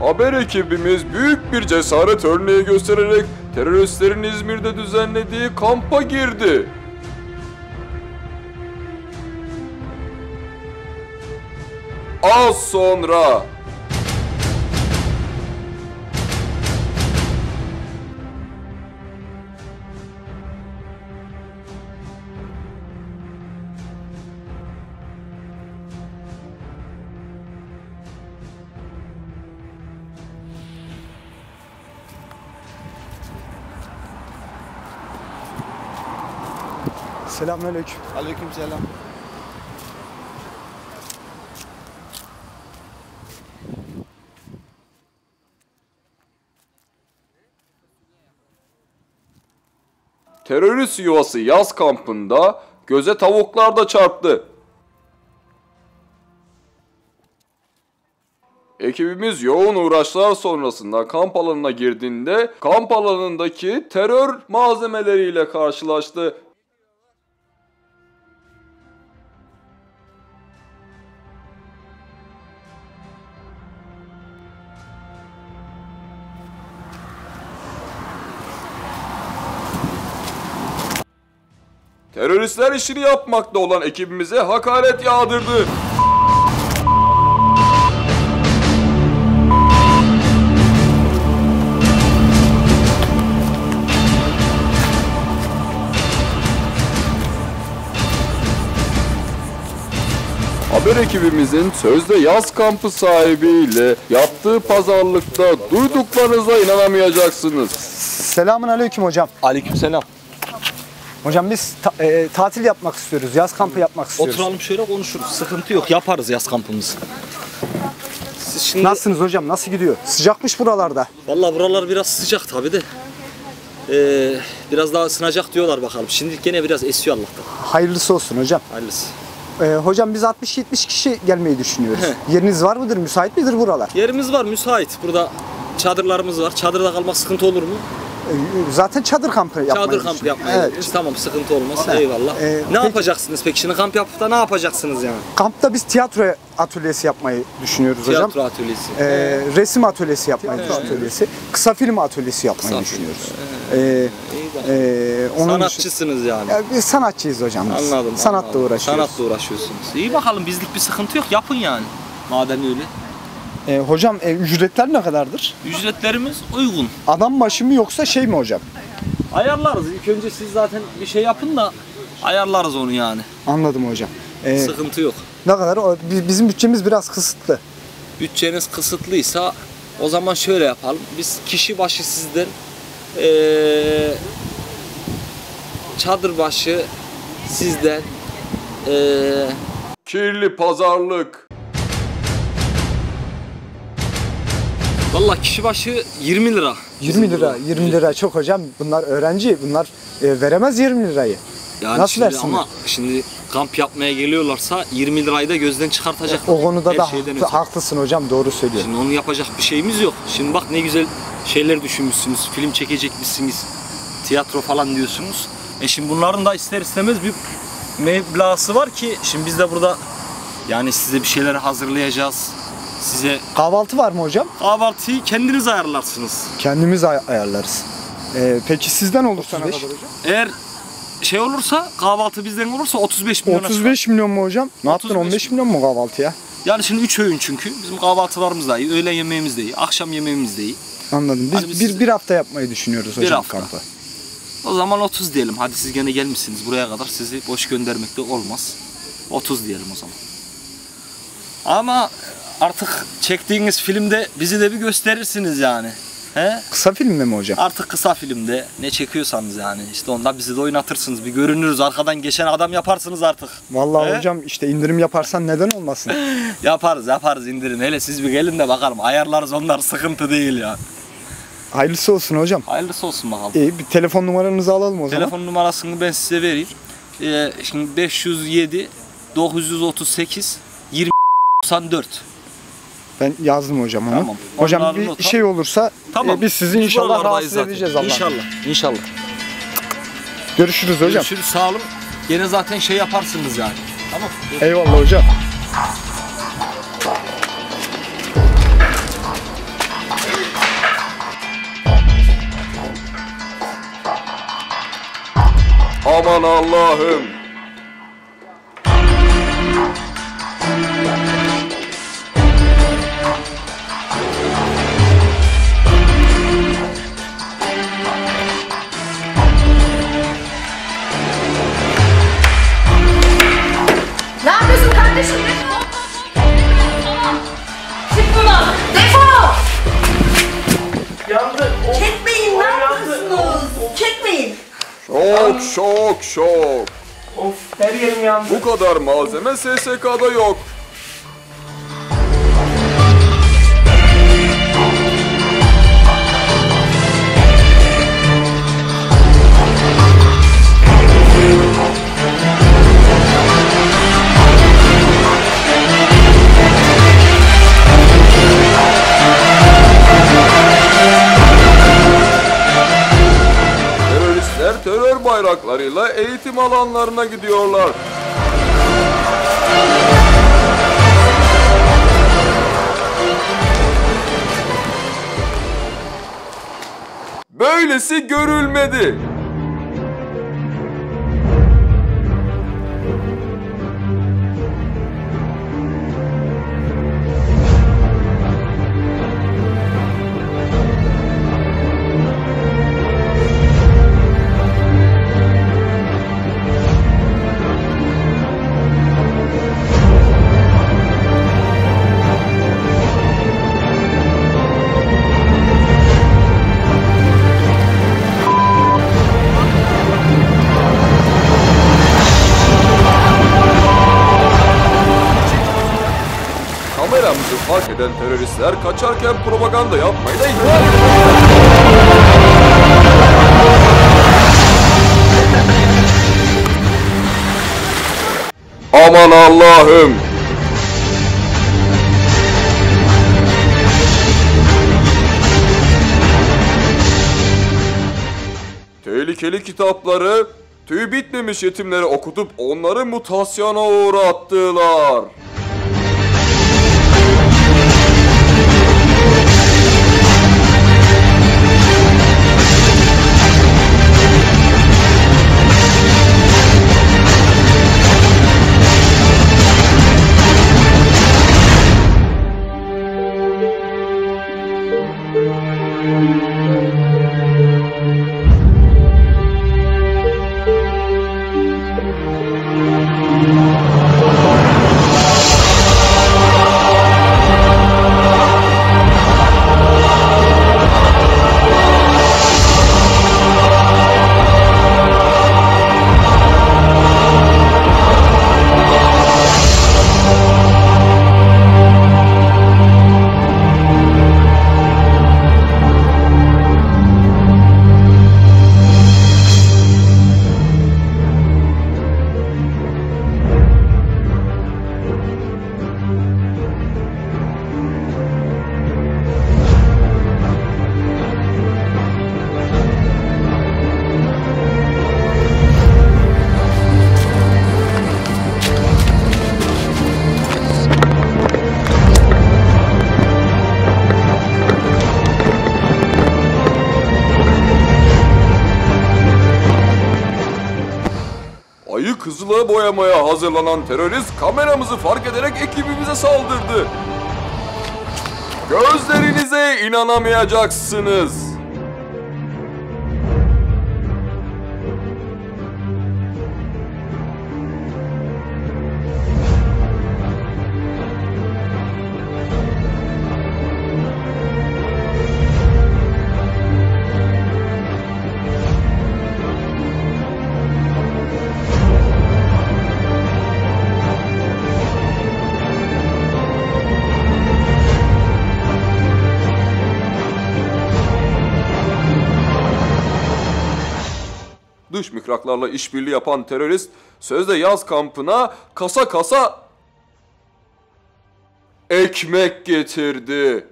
haber ekibimiz büyük bir cesaret örneği göstererek teröristlerin İzmir'de düzenlediği kampa girdi. Az sonra Selamünaleyküm. Aleykümselam. terörist yuvası yaz kampında göze tavuklar da çarptı. Ekibimiz yoğun uğraşlar sonrasında kamp alanına girdiğinde kamp alanındaki terör malzemeleriyle karşılaştı. Teröristler işini yapmakta olan ekibimize hakaret yağdırdı. Haber ekibimizin sözde yaz kampı sahibiyle yaptığı pazarlıkta duyduklarınıza inanamayacaksınız. Selamünaleyküm hocam. Aleykümselam. Hocam biz ta- e, tatil yapmak istiyoruz. Yaz kampı yapmak istiyoruz. Oturalım şöyle konuşuruz. Sıkıntı yok. Yaparız yaz kampımızı. Siz şimdi... Nasılsınız hocam? Nasıl gidiyor? Sıcakmış buralarda. Vallahi buralar biraz sıcak tabi de. Ee, biraz daha ısınacak diyorlar bakalım. Şimdi gene biraz esiyor Allah'tan. Hayırlısı olsun hocam. Hayırlısı. E, hocam biz 60-70 kişi gelmeyi düşünüyoruz. Yeriniz var mıdır? Müsait midir buralar? Yerimiz var müsait. Burada çadırlarımız var. Çadırda kalmak sıkıntı olur mu? E, zaten çadır kampı yapmayı Çadır kampı yapmaya Evet. Tamam sıkıntı olmaz. Evet. Eyvallah. Ee, ne peki- yapacaksınız peki? Şimdi kamp yapıp da ne yapacaksınız yani? Kampta biz tiyatro atölyesi yapmayı düşünüyoruz hocam. Tiyatro atölyesi. E, resim atölyesi yapmayı atölyesi. Kısa film atölyesi yapmayı Kısa düşünüyoruz. E, de. e, onun Sanatçısınız yani. Ya biz sanatçıyız hocam biz. Anladım. Sanatla anladım. uğraşıyoruz. Sanatla uğraşıyorsunuz. İyi bakalım bizlik bir sıkıntı yok. Yapın yani. Madem öyle. E, hocam e, ücretler ne kadardır? Ücretlerimiz uygun. Adam başı mı yoksa şey mi hocam? Ayarlarız. İlk önce siz zaten bir şey yapın da ayarlarız onu yani. Anladım hocam. E, Sıkıntı yok. ne kadar? O, bi- bizim bütçemiz biraz kısıtlı. Bütçeniz kısıtlıysa o zaman şöyle yapalım. Biz kişi başı sizden eee çadır başı sizden eee Kirli pazarlık. Valla kişi başı 20 lira. 20 lira, 20 lira çok hocam. Bunlar öğrenci, bunlar e, veremez 20 lirayı. Yani Nasıl şimdi versinler? ama şimdi kamp yapmaya geliyorlarsa 20 lirayı da gözden çıkartacak. O konuda Her da haklı- haklısın hocam, doğru söylüyorsun. Şimdi onu yapacak bir şeyimiz yok. Şimdi bak ne güzel şeyler düşünmüşsünüz. Film çekecekmişsiniz. Tiyatro falan diyorsunuz. E şimdi bunların da ister istemez bir meblası var ki şimdi biz de burada yani size bir şeyler hazırlayacağız. Size Kahvaltı var mı hocam? kahvaltıyı kendiniz ayarlarsınız. Kendimiz ay- ayarlarız. E, peki sizden olursa ne kadar hocam? Eğer şey olursa kahvaltı bizden olursa 35 milyon 35 milyon mu hocam? Ne yaptın 35 15 milyon mu kahvaltıya? Yani şimdi 3 öğün çünkü. Bizim kahvaltılarımız da iyi, öğlen yemeğimiz de iyi, akşam yemeğimiz de iyi. Anladım. Biz Hani biz bir, bir hafta yapmayı düşünüyoruz Bir hocam hafta. kampı. O zaman 30 diyelim. Hadi siz gene gelmişsiniz buraya kadar. Sizi boş göndermek de olmaz. 30 diyelim o zaman. Ama artık çektiğiniz filmde bizi de bir gösterirsiniz yani. He? Kısa filmde mi hocam? Artık kısa filmde ne çekiyorsanız yani işte onda bizi de oynatırsınız. Bir görünürüz. Arkadan geçen adam yaparsınız artık. Vallahi He? hocam işte indirim yaparsan neden olmasın? Yaparız yaparız indirin. Hele siz bir gelin de bakalım. Ayarlarız onlar sıkıntı değil ya. Hayırlısı olsun hocam. Hayırlısı olsun bakalım. İyi bir telefon numaranızı alalım o zaman. Telefon numarasını ben size vereyim. Ee, şimdi 507 938 20 94. Ben yazdım hocam onu. Tamam. Hocam Onları bir not şey olursa e, Tamam. e, biz sizi Biz inşallah buralardayız rahatsız zaten. edeceğiz Allah'ım. İnşallah. İnşallah. Görüşürüz hocam. Görüşürüz sağ olun. Gene zaten şey yaparsınız yani. Tamam. Eyvallah hocam. Aman Allah'ım. Defol! Çık buradan! Defol! Yandı. Of, Çekmeyin ne o yapıyorsunuz? Çekmeyin. Şok şok şok. Of her yerim yandı. Bu kadar malzeme SSK'da yok. Eğitim alanlarına gidiyorlar. Böylesi görülmedi. Kameramızı fark eden teröristler kaçarken propaganda yapmayı da ihmal. Aman Allah'ım! Tehlikeli kitapları tüy bitmemiş yetimlere okutup onları mutasyona uğrattılar. Kızıla boyamaya hazırlanan terörist kameramızı fark ederek ekibimize saldırdı. Gözlerinize inanamayacaksınız. Dış mihraklarla işbirliği yapan terörist sözde yaz kampına kasa kasa ekmek getirdi.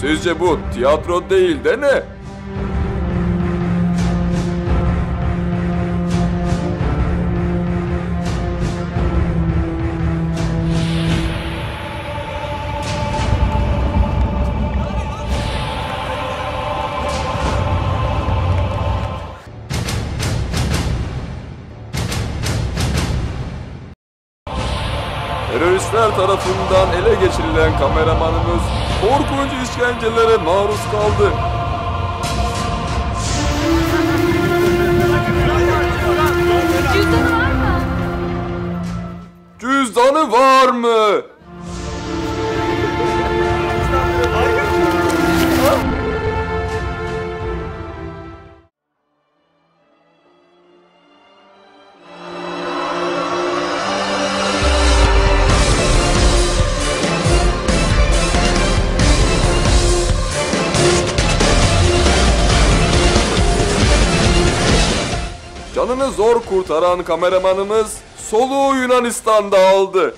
Sizce bu tiyatro değil de ne? Teröristler tarafından ele geçirilen kameramanımız korkunç işkencelere maruz kaldı. Cüzdanı var mı? Cüzdanı var mı? Kurtaran kameramanımız soluğu Yunanistan'da aldı.